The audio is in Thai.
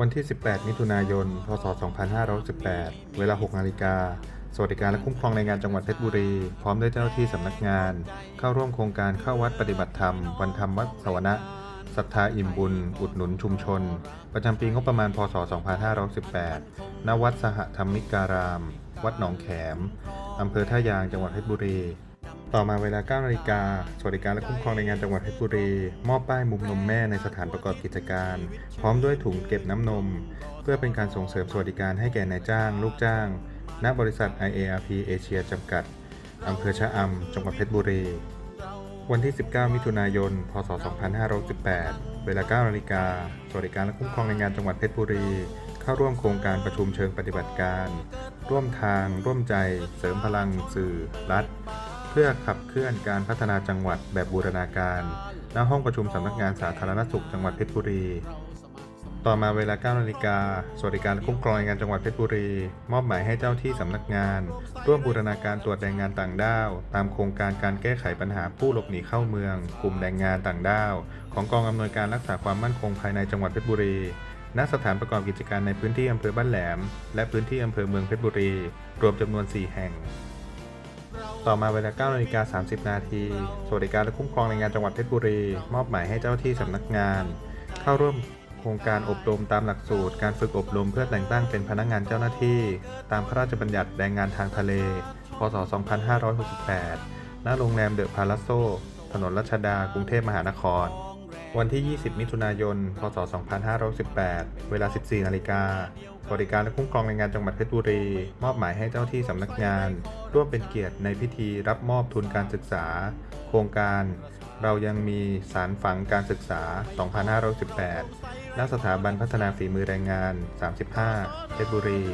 วันที่ 18 มิถุนายน พศ 2518 เวลา 6 นาฬิกา สวัสดิการและคุ้มครองแรงงานจังหวัดเพชรบุรี พร้อมด้วยเจ้าหน้าที่สำนักงาน เข้าร่วมโครงการเข้าวัดปฏิบัติธรรม วันธรรมวัดสวนะศรัทธาอิ่มบุญ อุดหนุนชุมชน ประจำปีงบประมาณ พศ 2518 ณ วัดสหธรรมิการาม วัดหนองแขม อำเภอท่ายาง จังหวัดเพชรบุรี ต่อมาเวลา9นาฬิกาสวัสดิการและคุ้มครองแรงงานจังหวัดเพชรบุรี มอบป้ายมุมนมแม่ในสถานประกอบกิจการ พร้อมด้วยถุงเก็บน้ำนม เพื่อเป็นการส่งเสริมสวัสดิการให้แก่นายจ้าง ลูกจ้าง ณ บริษัท IARP เอเชียจำกัดอำเภอชะอำจังหวัดเพชรบุรี วันที่ 19 มิถุนายน พศ 2518 เวลา9นาฬิกาสวัสดิการและคุ้มครองแรงงานจังหวัดเพชรบุรี เข้าร่วมโครงการประชุมเชิงปฏิบัติการ ร่วมทาง ร่วมใจ เสริมพลัง สื่อ รัฐ เพื่อขับเคลื่อนการพัฒนาจังหวัดแบบบูรณาการณห้องประชุมสำนักงานสาธารณสุขจังหวัดเพชรบุรี ต่อมาเวลา 9 นาฬิกา สวัสดิการคุ้มครองแรงงานจังหวัดเพชรบุรี มอบหมายให้เจ้าที่สำนักงาน ร่วมบูรณาการตรวจแรงงานต่างด้าว ตามโครงการการแก้ไขปัญหาผู้หลบหนีเข้าเมือง กลุ่มแรงงานต่างด้าว ของกองอำนวยการรักษาความมั่นคงภายในจังหวัดเพชรบุรีณสถานประกอบกิจการในพื้นที่อำเภอบ้านแหลม และพื้นที่อำเภอเมืองเพชรบุรี รวมจำนวน 4 แห่ง ต่อมาเวลา9นาฬิกา30 นาทีสวัสดิการและคุ้มครองแรงงานจังหวัดเพชรบุรี มอบหมายให้เจ้าที่สำนักงาน เข้าร่วมโครงการอบรมตามหลักสูตร การฝึกอบรมเพื่อแต่งตั้งเป็นพนักงานเจ้าหน้าที่ ตามพระราชบัญญัติแรงงานทางทะเล พศ 2568 ณ โรงแรมเดอะพาลาโซ ถนนรัชดา กรุงเทพมหานคร วันที่ 20 มิถุนายน พศ 2518 เวลา 14 นาฬิกาสวัสดิการและคุ้มครองแรงงานจังหวัดเพชรบุรี มอบหมายให้เจ้าที่สำนักงาน ร่วมเป็นเกียรติในพิธีรับมอบทุนการศึกษา โครงการ เรายังมีสารฝังการศึกษา 2518 ณ สถาบันพัฒนาฝีมือแรงงาน 35 เพชรบุรี